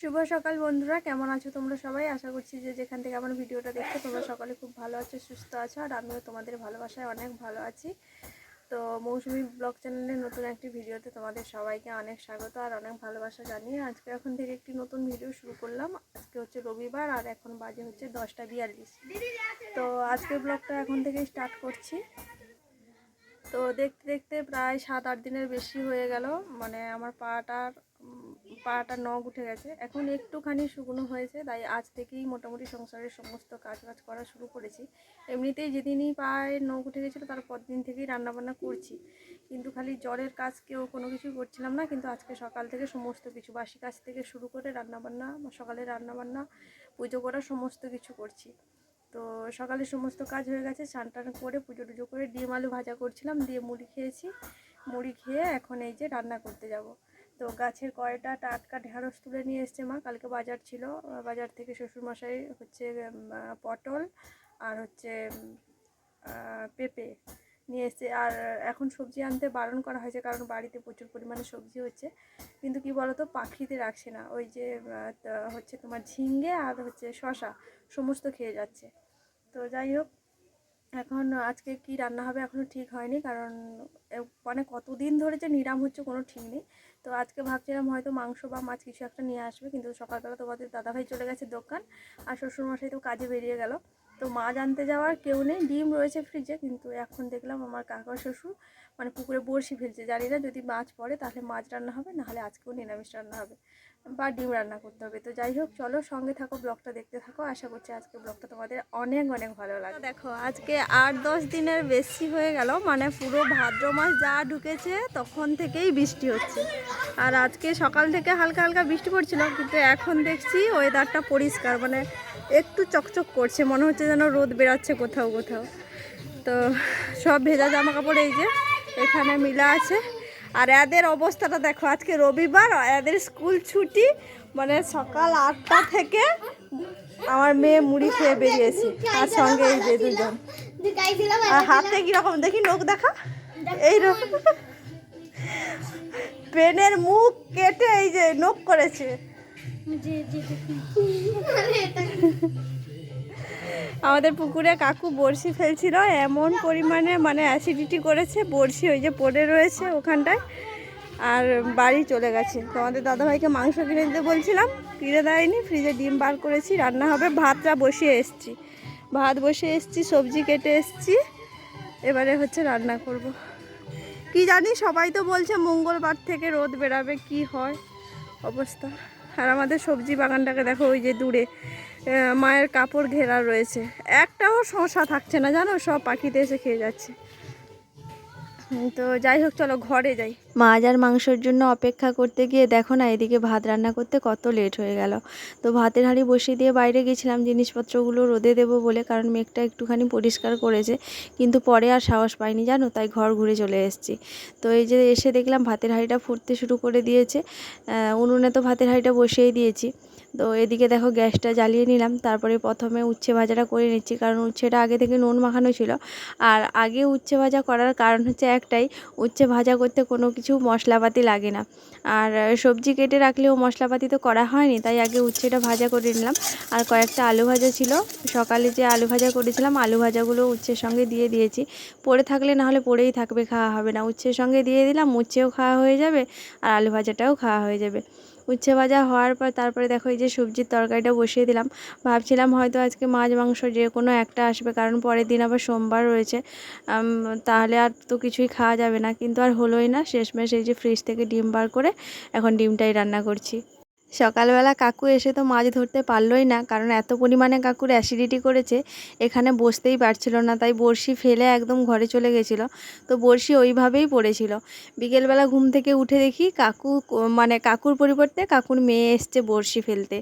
শুভ সকাল বন্ধুরা, কেমন আছো তোমরা সবাই? আশা করছি যে যেখান থেকে আমার ভিডিওটা দেখছ, তোমরা সকলে খুব ভালো আছো, সুস্থ আছো, আর আমিও তোমাদের ভালোবাসায় অনেক ভালো আছি। তো মৌসুমি ব্লগ চ্যানেলের নতুন একটি ভিডিওতে তোমাদের সবাইকে অনেক স্বাগত আর অনেক ভালোবাসা জানিয়ে আজকে এখন থেকে একটি নতুন ভিডিও শুরু করলাম। আজকে হচ্ছে রবিবার আর এখন বাজে হচ্ছে দশটা বিয়াল্লিশ। তো আজকে ব্লগটা এখন থেকে স্টার্ট করছি। তো দেখতে দেখতে প্রায় সাত আট দিনের বেশি হয়ে গেল। মানে আমার পাটার পাটা নখ উঠে গেছে। এখন একটুখানি শুকনো হয়েছে, তাই আজ থেকেই মোটামুটি সংসারের সমস্ত কাজ বাজ করা শুরু করেছি। এমনিতেই যেদিনই পায়ে নখ উঠে গেছিল তারপর দিন থেকেই রান্নাবান্না করছি। কিন্তু খালি জলের কাজ কেউ কোনো কিছুই করছিলাম না, কিন্তু আজকে সকাল থেকে সমস্ত কিছু, বাসি কাজ থেকে শুরু করে রান্নাবান্না, সকালে রান্নাবান্না, পুজো করা সমস্ত কিছু করছি। তো সকালে সমস্ত কাজ হয়ে গেছে, স্নান টান করে পুজো টুজো করে ডিম আলু ভাজা করছিলাম, দিয়ে মুড়ি খেয়েছি। মুড়ি খেয়ে এখন এই যে রান্না করতে যাব। তো গাছের কয়টা টাটকা ঢেঁড়স তুলে নিয়ে এসছে মা? কালকে বাজার ছিল বাজার থেকে শ্বশুরমশাই হচ্ছে পটল আর হচ্ছে পেঁপে নিয়ে এসছে। আর এখন সবজি আনতে বারণ করা হয়েছে, কারণ বাড়িতে প্রচুর পরিমাণে সবজি হচ্ছে। কিন্তু কি বলতো, পাখিতে রাখছে না। ওই যে হচ্ছে তোমার ঝিঙ্গে আর হচ্ছে শশা সমস্ত খেয়ে যাচ্ছে। তো যাই হোক এখন আজকে কি রান্না হবে এখনও ঠিক হয়নি, কারণ মানে কতদিন ধরে যে নিরাম হচ্ছে কোনো ঠিক নেই। তো আজকে ভাবছিলাম হয়তো মাংস বা মাছ কিছু একটা নিয়ে আসবে, কিন্তু সকালবেলা তোমাদের দাদাভাই চলে গেছে দোকান আর শ্বশুরমশাই তো কাজে বেরিয়ে গেল। তো মাছ আনতে যাওয়ার কেউ নেই, ডিম রয়েছে ফ্রিজে কিন্তু এখন দেখলাম আমার কাকা শ্বশুর মানে পুকুরে বড়শি ফেলছে। জানি না যদি মাছ পড়ে তাহলে মাছ রান্না হবে নাহলে আজকেও নিরামিষ রান্না হবে। বা ডিম রান্না করতে হবে। তো যাই হোক চলো সঙ্গে থাকো ব্লগটা দেখতে থাকো। আশা করছি আজকে ব্লগটা তোমাদের অনেক অনেক ভালো লাগে দেখো আজকে আট দশ দিনের বেশি হয়ে গেল মানে পুরো ভাদ্র মাস যা ঢুকেছে তখন থেকেই বৃষ্টি হচ্ছে। আর আজকে সকাল থেকে হালকা হালকা বৃষ্টি পড়ছিল কিন্তু এখন দেখছি ওয়েদারটা পরিষ্কার মানে একটু চকচক করছে। মনে হচ্ছে যেন রোদ বেরাচ্ছে কোথাও কোথাও। তো সব ভেজা জামা কাপড় এই যে এখানে মিলা আছে। আর এদের অবস্থাটা দেখো, আজকে রবিবার এদের স্কুল ছুটি মানে সকাল আটটা থেকে আমার মেয়ে মুড়ি খেয়ে বেরিয়েছে আর সঙ্গে এই যে দুজন। আর হাতে কীরকম, দেখি নখ দেখা? এইরকম পেনের মুখ কেটে এই যে নখ করেছে। আমাদের পুকুরে কাকু বড়শি ফেলছিল, এমন পরিমাণে মানে অ্যাসিডিটি করেছে, বড়শি ওই যে পড়ে রয়েছে ওখানটায়, আর বাড়ি চলে গেছে। তো আমাদের দাদাভাইকে মাংস কিনে দিতে বলছিলাম, কিনে দেয়নি ফ্রিজে ডিম বার করেছি, রান্না হবে, ভাতটা বসিয়ে এসছি। ভাত বসিয়ে এসছি, সবজি কেটে এসছি, এবারে হচ্ছে রান্না করব। কি জানি, সবাই তো বলছে মঙ্গলবার থেকে রোদ বেরাবে কি হয় অবস্থা। আর আমাদের সবজি বাগানটাকে দেখো, ওই যে দূরে মায়ের কাপড় ঘেরা রয়েছে। একটাও শশা থাকছে না, জানো? সব পাখিতে এসে খেয়ে যাচ্ছে। তো যাই হোক, চলো ঘরে যাই। মাছ আর মাংসর জন্য অপেক্ষা করতে গিয়ে দেখো না, এদিকে ভাত রান্না করতে কত লেট হয়ে গেল। তো ভাতের হাঁড়ি বসিয়ে দিয়ে বাইরে গেছিলাম, জিনিসপত্রগুলো রোদে দেবো বলে, কারণ মেঘটা একটুখানি পরিষ্কার করেছে। কিন্তু পরে আর সাহস পাইনি, জানো? তাই ঘর ঘুরে চলে এসেছি। তো এই যে এসে দেখলাম ভাতের হাঁড়িটা ফুটতে শুরু করে দিয়েছে। উনুনে তো ভাতের হাঁড়িটা বসিয়েই দিয়েছি। তো এদিকে দেখো গ্যাসটা জ্বালিয়ে নিলাম। তারপরে প্রথমে উচ্ছে ভাজাটা করে নিচ্ছি, কারণ উচ্ছেটা আগে থেকে নুন মাখানো ছিল। আর আগে উচ্ছে ভাজা করার কারণ হচ্ছে একটাই, উচ্ছে ভাজা করতে কোনো কিছু মশলাপাতি লাগে না। আর সবজি কেটে রাখলেও মশলাপাতি তো করা হয়নি, তাই আগে উচ্ছেটা ভাজা করে নিলাম। আর কয়েকটা আলু ভাজা ছিল, সকালে যে আলু ভাজা করেছিলাম, আলু ভাজাগুলো উচ্ছের সঙ্গে দিয়ে দিয়েছি। পড়ে থাকলে না হলে পড়েই থাকবে, খাওয়া হবে না। উচ্ছের সঙ্গে দিয়ে দিলাম, উচ্ছেও খাওয়া হয়ে যাবে, আর আলু ভাজাটাও খাওয়া হয়ে যাবে। উচ্ছে ভাজা হওয়ার পর তারপরে দেখো এই যে সবজির তরকারিটা বসিয়ে দিলাম। ভাবছিলাম হয়তো আজকে মাছ, মাংস যে কোনো একটা আসবে, কারণ পরের দিন আবার সোমবার রয়েছে। তাহলে আর তো কিছুই খাওয়া যাবে না। কিন্তু আর হলোই না, শেষমেশ এই যে ফ্রিজ থেকে ডিম বার করে এখন ডিমটাই রান্না করছি। সকালবেলা কাকু এসে তো মাছ ধরতে পারলোই না, কারণ এত পরিমাণে কাকুর অ্যাসিডিটি করেছে, এখানে বসতেই পারছিল না, তাই বড়শি ফেলে একদম ঘরে চলে গেছিল। তো বড়শি ওইভাবেই পড়েছিল। বিকেলবেলা ঘুম থেকে উঠে দেখি কাকু মানে কাকুর পরিবর্তে কাকুর মেয়ে এসছে বড়শি ফেলতে।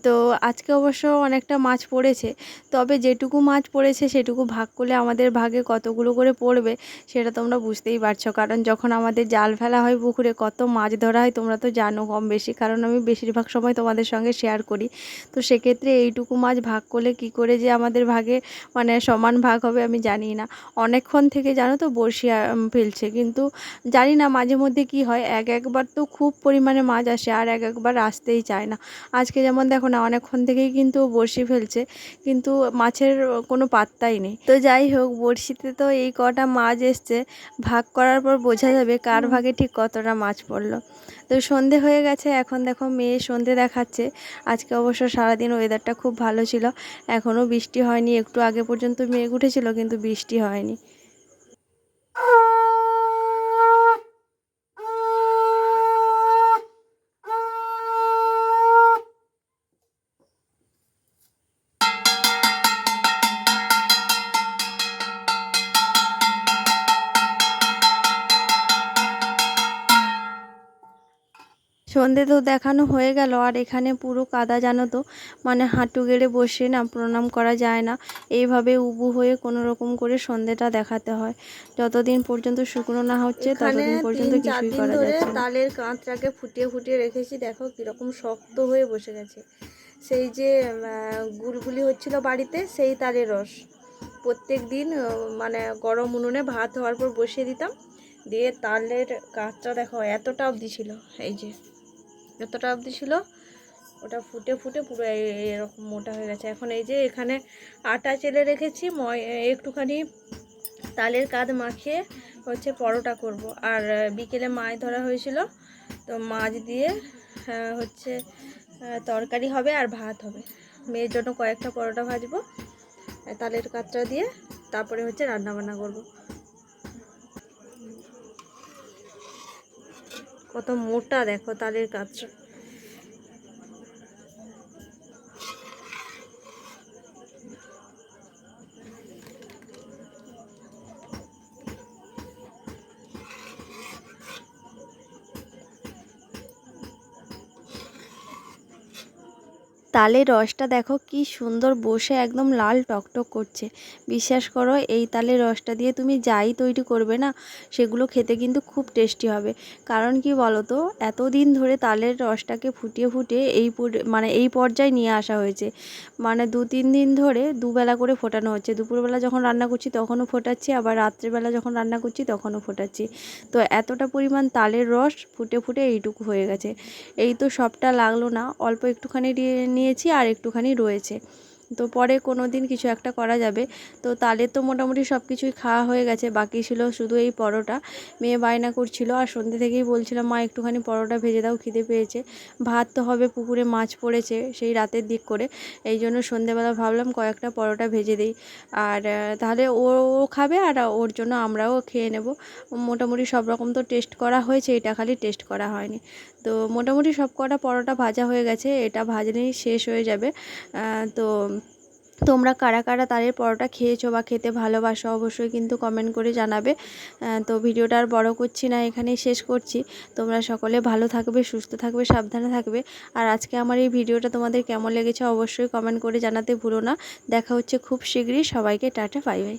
তো আজকে অবশ্য অনেকটা মাছ পড়েছে। তবে যেটুকু মাছ পড়েছে সেটুকু ভাগ করলে আমাদের ভাগে কতগুলো করে পড়বে সেটা তোমরা বুঝতেই পারছ। কারণ যখন আমাদের জাল ফেলা হয় পুকুরে কত মাছ ধরা হয় তোমরা তো জানো কম বেশি। কারণ আমি বেশিরভাগ সময় তোমাদের সঙ্গে শেয়ার করি। তো সেক্ষেত্রে এইটুকু মাছ ভাগ করলে কি করে যে আমাদের ভাগে মানে সমান ভাগ হবে আমি জানি না। অনেকক্ষণ থেকে জানো তো উম, ফেলছে। কিন্তু জানি না মাঝে মধ্যে কি হয় এক একবার তো খুব পরিমাণে মাছ আসে আর এক একবার আসতেই চায় না। আজকে যেমন দেখো না অনেকক্ষণ থেকেই কিন্তু বড়শি ফেলছে কিন্তু মাছের কোনো পাত্তাই নেই। তো যাই হোক বড়শিতে তো এই কটা মাছ এসছে ভাগ করার পর বোঝা যাবে কার ভাগে ঠিক কতটা মাছ পড়ল। তো সন্ধে হয়ে গেছে এখন দেখো মেয়ে সন্ধে দেখাচ্ছে। আজকে অবশ্য সারাদিন ওয়েদারটা খুব ভালো ছিল এখনও বৃষ্টি হয়নি একটু আগে পর্যন্ত মেঘ উঠেছিল কিন্তু বৃষ্টি হয়নি। সন্ধে তো দেখানো হয়ে গেল আর এখানে পুরো কাদা জানো তো মানে হাঁটু গেড়ে বসে না প্রণাম করা যায় না। এইভাবে উবু হয়ে কোনো রকম করে সন্ধেটা দেখাতে হয়। যতদিন পর্যন্ত শুকনো না হচ্ছে ততদিন পর্যন্ত কিছুই করা যাচ্ছে তালের কাঁচটাকে ফুটিয়ে ফুটিয়ে রেখেছি দেখো কীরকম শক্ত হয়ে বসে গেছে। সেই যে গুলগুলি হচ্ছিল বাড়িতে সেই তালের রস। প্রত্যেক দিন মানে গরম উনুনে ভাত হওয়ার পর বসিয়ে দিতাম। দিয়ে তালের কাঁচটা দেখো এতটা অবধি ছিল এই যে। যতটা অবধি ছিল, ওটা ফুটে ফুটে পুরো এরকম মোটা হয়ে গেছে। এখন এই যে এখানে আটা চেলে রেখেছি ময় একটুখানি তালের কাঁধ মাখিয়ে হচ্ছে পরোটা করব। আর বিকেলে মাছ ধরা হয়েছিল, তো মাছ দিয়ে হচ্ছে তরকারি হবে আর ভাত হবে। মেয়ের জন্য কয়েকটা পরোটা ভাজবো তালের কাঁচটা দিয়ে তারপরে হচ্ছে রান্না বান্না করব। কত মোটা দেখো তাদের কাঁচটা তালের রসটা দেখো কি সুন্দর বসে একদম লাল টকটক করছে। বিশ্বাস করো, এই তালের রসটা দিয়ে তুমি যাই তৈরি করবে না, সেগুলো খেতে কিন্তু খুব টেস্টি হবে। কারণ কি বলো তো এতদিন ধরে তালের রসটাকে ফুটিয়ে ফুটিয়ে এই মানে এই পর্যায়ে নিয়ে আসা হয়েছে। মানে দু তিন দিন ধরে দুবেলা করে ফোটানো হচ্ছে। দুপুরবেলা যখন রান্না করছি তখনও ফোটাচ্ছি, আবার রাত্রেবেলা যখন রান্না করছি তখনও ফোটাচ্ছি। তো এতটা পরিমাণ তালের রস ফুটে ফুটে এইটুকু হয়ে গেছে। এই তো সবটা লাগল না, অল্প একটুখানি দিয়ে- নিয়েছি আর একটুখানি রয়েছে। তো পরে কোনো দিন কিছু একটা করা যাবে। তো তালের তো মোটামুটি সব কিছুই খাওয়া হয়ে গেছে, বাকি ছিল শুধু এই পরোটা। মেয়ে বায়না করছিল আর সন্ধ্যে থেকেই বলছিলাম, মা, একটুখানি পরোটা ভেজে দাও, খিদে পেয়েছে। ভাত তো হবে, পুকুরে মাছ পড়েছে সেই রাতের দিক করে। এই জন্য সন্ধ্যেবেলা ভাবলাম কয়েকটা পরোটা ভেজে দিই। আর তাহলে ও খাবে আর ওর জন্য আমরাও খেয়ে নেব। মোটামুটি সব রকম তো টেস্ট করা হয়েছে, এটা খালি টেস্ট করা হয়নি। তো মোটামুটি সব কটা পরোটা ভাজা হয়ে গেছে, এটা ভাজলেই শেষ হয়ে যাবে। তো তোমরা কারা কারা তালের পরোটা খেয়েছো বা খেতে ভালোবাসো অবশ্যই কিন্তু কমেন্ট করে জানাবে। তো ভিডিওটা আর বড়ো করছি না, এখানেই শেষ করছি। তোমরা সকলে ভালো থাকবে, সুস্থ থাকবে, সাবধানে থাকবে। আর আজকে আমার এই ভিডিওটা তোমাদের কেমন লেগেছে অবশ্যই কমেন্ট করে জানাতে ভুলো না। দেখা হচ্ছে খুব শীঘ্রই। সবাইকে টাটা বাই বাই